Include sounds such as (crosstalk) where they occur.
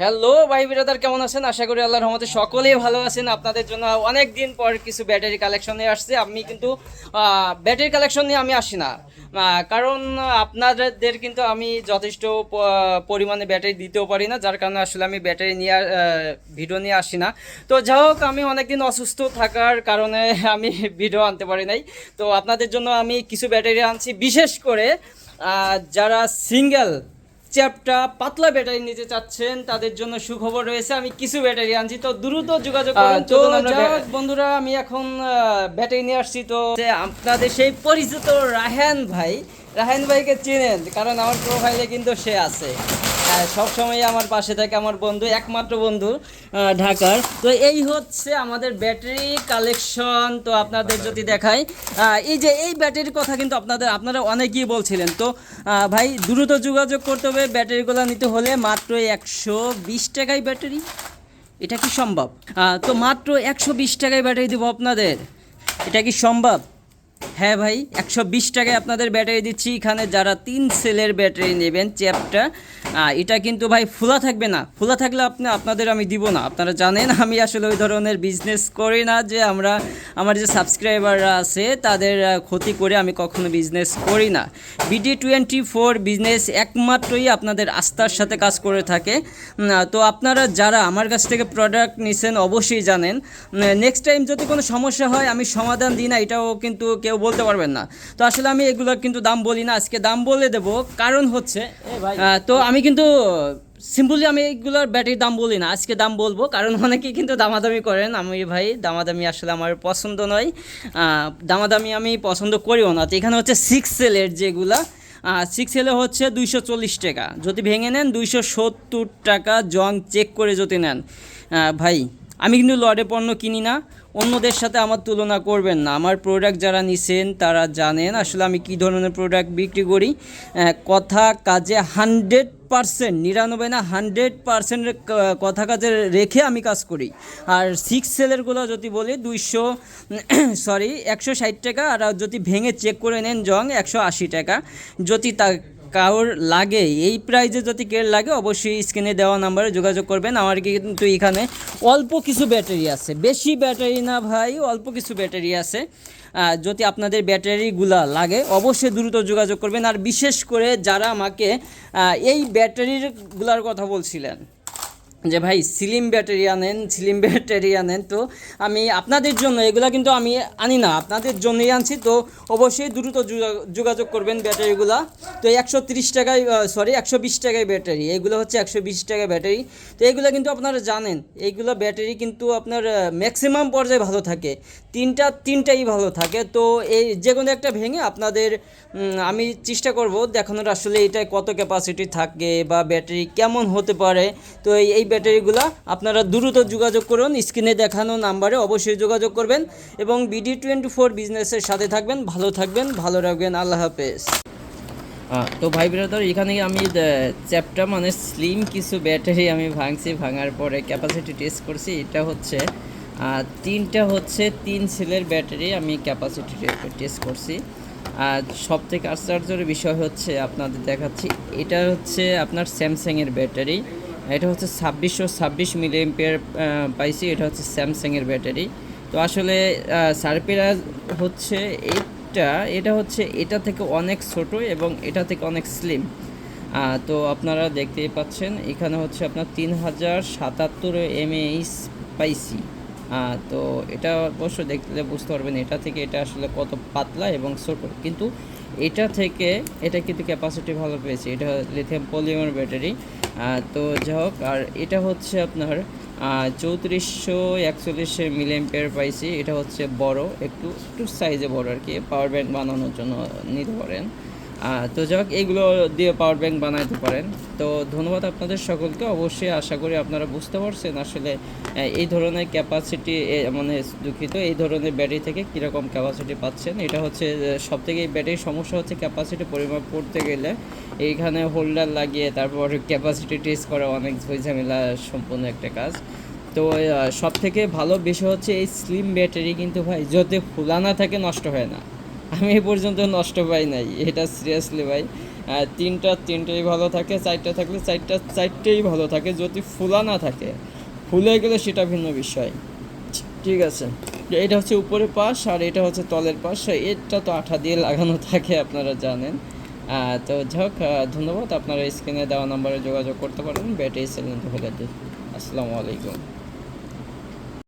Hello ভাই brother, কেমন আছেন? আশা করি আল্লাহর রহমতে সকলেই ভালো আছেন। আপনাদের জন্য অনেক দিন পর কিছু ব্যাটারি কালেকশন নিয়ে আসছে। আমি কিন্তু ব্যাটারি কালেকশন নিয়ে আমি আসি না। কারণ আপনাদের কিন্তু আমি যথেষ্ট পরিমাণে ব্যাটারি দিতেও পারি না। যার কারণে আসলে আমি ব্যাটারি নিয়ে ভিডিও নিয়ে আসি না। তো যাই হোক, আমি অনেকদিন অসুস্থ থাকার কারণে (laughs) আমি ভিডিও আনতে পারি নাই। তো আপনাদের জন্য আমি কিছু ব্যাটারি আনছি। বিশেষ করে যারা সিঙ্গেল চ্যাপটা পাতলা ব্যাটারি নিতে চাচ্ছেন তাদের জন্য সুখবর রয়েছে। আমি কিছু ব্যাটারি আনছি তো দ্রুত যোগাযোগ করুন। তো বন্ধুরা আমি এখন ব্যাটারি নিয়ে আসছি। তো যে আপনাদের সেই পরিচিত রাহান ভাই রাহান ভাইকে চেনেন কারণ আমার প্রোফাইলে কিন্তু সে আছে। সব সময় আমার পাশে থাকে আমার বন্ধু একমাত্র বন্ধু ঢাকার। তো এই হচ্ছে আমাদের ব্যাটারি কালেকশন। তো আপনাদের যদি দেখাই এই যে এই ব্যাটারির কথা কিন্তু আপনাদের আপনারা অনেকেই বলছিলেন। তো ভাই দ্রুত যোগাযোগ করতে হবে ব্যাটারিগুলো নিতে হলে মাত্র একশো বিশ টাকায় ব্যাটারি। এটা কি সম্ভব? তো মাত্র একশো বিশ টাকায় ব্যাটারি দেবো আপনাদের। এটা কি সম্ভব? হ্যাঁ ভাই, একশো বিশ টাকায় আপনাদের ব্যাটারি দিচ্ছি। এখানে যারা তিন সেলের ব্যাটারি নেবেন, চ্যাপটা এটা কিন্তু ভাই ফোলা থাকবে না। ফোলা থাকলে আপনি, আপনাদের আমি দিব না। আপনারা জানেন, আমি আসলে ওই ধরনের বিজনেস করি না যে আমরা, আমার যে সাবস্ক্রাইবাররা আছে, তাদের ক্ষতি করে আমি কখনো বিজনেস করি না। বিডি টোয়েন্টি ফোর বিজনেস একমাত্রই আপনাদের আস্থার সাথে কাজ করে থাকে। তো আপনারা যারা আমার কাছ থেকে প্রোডাক্ট নিছেন, অবশ্যই জানেন। নেক্সট টাইম যদি কোনো সমস্যা হয়, আমি সমাধান দিই না, এটাও কিন্তু কেউ বলতে পারবেন না। তো আসলে আমি এগুলো কিন্তু দাম বলি না আজকে দাম বলে দেবো। কারণ হচ্ছে তো আমি কিন্তু সিম্পলি আমি এইগুলোর ব্যাটারির দাম বলি না আজকে দাম বলব। কারণ অনেকেই কিন্তু দামাদামি করেন আমি ভাই দামাদামি আসলে আমার পছন্দ নয়। দামাদামি আমি পছন্দ করিও না। তো এখানে হচ্ছে সিক্স সেলের যেগুলা সিক্স সেলে হচ্ছে দুইশো চল্লিশ টাকা। যদি ভেঙে নেন দুইশো সত্তর টাকা জং চেক করে যদি নেন। ভাই আমি কিন্তু লড়ে পণ্য কিনি না, অন্যদের সাথে আমার তুলনা করবেন না। আমার প্রোডাক্ট যারা নিছেন, তারা জানেন আসলে আমি কী ধরনের প্রোডাক্ট বিক্রি করি। কথা কাজে হান্ড্রেড পার্সেন্ট নিরানব্বই না হান্ড্রেড পার্সেন্টের কথা কাজে রেখে আমি কাজ করি। আর সিক্স সেলেরগুলো যদি বলি, দুইশো (clears throat) সরি একশো ষাট টাকা, আর যদি ভেঙে চেক করে নেন, জং একশো আশি টাকা। যদি তা কারোর লাগে, এই প্রাইজে যদি কেয়ার লাগে, অবশ্যই স্ক্রিনে দেওয়া নাম্বারে যোগাযোগ করবেন। আমার কিন্তু এখানে অল্প কিছু ব্যাটারি আছে। বেশি ব্যাটারি না ভাই, অল্প কিছু ব্যাটারি আছে। যদি আপনাদের ব্যাটারিগুলা লাগে, অবশ্যই দ্রুত যোগাযোগ করবেন। আর বিশেষ করে যারা আমাকে এই ব্যাটারিগুলার কথা বলছিলেন যে ভাই সিলিম ব্যাটারি আনেন সিলিম ব্যাটারি আনেন তো আমি আপনাদের জন্য, এগুলা কিন্তু আমি আনি না, আপনাদের জন্যই আনছি, তো অবশ্যই দ্রুত যোগাযোগ করবেন ব্যাটারিগুলা। তো একশো তিরিশ টাকায় সরি একশো বিশ টাকায় ব্যাটারি, এগুলো হচ্ছে একশো বিশ টাকা ব্যাটারি। তো এগুলো কিন্তু আপনারা জানেন এইগুলো ব্যাটারি কিন্তু আপনার ম্যাক্সিমাম পর্যায়ে ভালো থাকে, তিনটা, তিনটাই ভালো থাকে। তো এই যে কোনো একটা ভেঙে আপনাদের আমি চেষ্টা করব দেখানোর আসলে এটা কত ক্যাপাসিটি থাকে বা ব্যাটারি কেমন হতে পারে। তো এই ব্যাটারিগুলো আপনারা দ্রুত যোগাযোগ করুন, স্ক্রিনে দেখানো নাম্বারে অবশ্যই যোগাযোগ করবেন এবং বিডি টোয়েন্টি ফোর বিজনেসের সাথে থাকবেন, ভালো থাকবেন, ভালো রাখবেন, আল্লাহ হাফেজ। তো ভাই ব্রাদার, এখানে আমি চ্যাপটা মানে স্লিম কিছু ব্যাটারি আমি ভাঙছি, ভাঙার পরে ক্যাপাসিটি টেস্ট করছি, এটা হচ্ছে তিনটা হচ্ছে তিন সেলের ব্যাটারি আমি ক্যাপাসিটি টেস্ট করছি। আর সব থেকে আশ্চর্যের বিষয় হচ্ছে, আপনাদের দেখাচ্ছি, এটা হচ্ছে আপনার স্যামসাংয়ের ব্যাটারি। এটা হচ্ছে ছাব্বিশশো ছাব্বিশ মিলি এম্পিয়ার পাইছি। এটা হচ্ছে স্যামসাংয়ের ব্যাটারি। তো আসলে সারপেরা হচ্ছে এইটা এটা হচ্ছে এটা থেকে অনেক ছোট এবং এটা থেকে অনেক স্লিম তো আপনারা দেখতেই পাচ্ছেন, এখানে হচ্ছে আপনার তিন হাজার সাতাত্তর এমএইচ পাইছি। তো এটা অবশ্য দেখলে বুঝতে পারবেন এটা থেকে এটা আসলে কত পাতলা এবং ছোট। কিন্তু এটা থেকে, এটা কিন্তু ক্যাপাসিটি ভালো পেয়েছে। এটা লিথিয়াম পলিমার ব্যাটারি। তো যাই হোক, আর এটা হচ্ছে আপনার চৌত্রিশশো একচল্লিশে মিলিয়াম্পিয়ার পাইছি। এটা হচ্ছে বড়, একটু একটু সাইজে বড় আর কি পাওয়ার ব্যাংক বানানোর জন্য নিতে পারেন। তো যাই হোক এইগুলো দিয়ে পাওয়ার ব্যাংক বানাইতে পারেন। তো ধন্যবাদ আপনাদের সকলকে। অবশ্যই আশা করি আপনারা বুঝতে পারছেন আসলে এই ধরনের ক্যাপাসিটি মানে দুঃখিত, এই ধরনের ব্যাটারি থেকে কীরকম ক্যাপাসিটি পাচ্ছেন। এটা হচ্ছে সব থেকে এই ব্যাটারির সমস্যা হচ্ছে ক্যাপাসিটি পরিমাপ করতে গেলে এইখানে হোল্ডার লাগিয়ে তারপর ক্যাপাসিটি টেস্ট করা অনেক ঝামেলা সম্পূর্ণ একটা কাজ। তো সব থেকে ভালো বিষয় হচ্ছে এই স্লিম ব্যাটারি কিন্তু ভাই, যদি খোলা না থাকে নষ্ট হয় না। আমি এ পর্যন্ত নষ্ট পাই নাই, এটা সিরিয়াসলি ভাই। তিনটা, তিনটেই ভালো থাকে, চারটা থাকলে চারটা, চারটেই ভালো থাকে, যদি ফুলা না থাকে। ফুলে গেলে সেটা ভিন্ন বিষয়। ঠিক আছে। এটা হচ্ছে উপরের পাশ আর এটা হচ্ছে তলের পাশ। এটা তো আঠা দিয়ে লাগানো থাকে, আপনারা জানেন। তো যাক ধন্যবাদ। আপনারা স্ক্রিনে দেওয়া নম্বরে যোগাযোগ করতে পারেন। ব্যাটারি সেলেন্ট হলে আসসালামু আলাইকুম।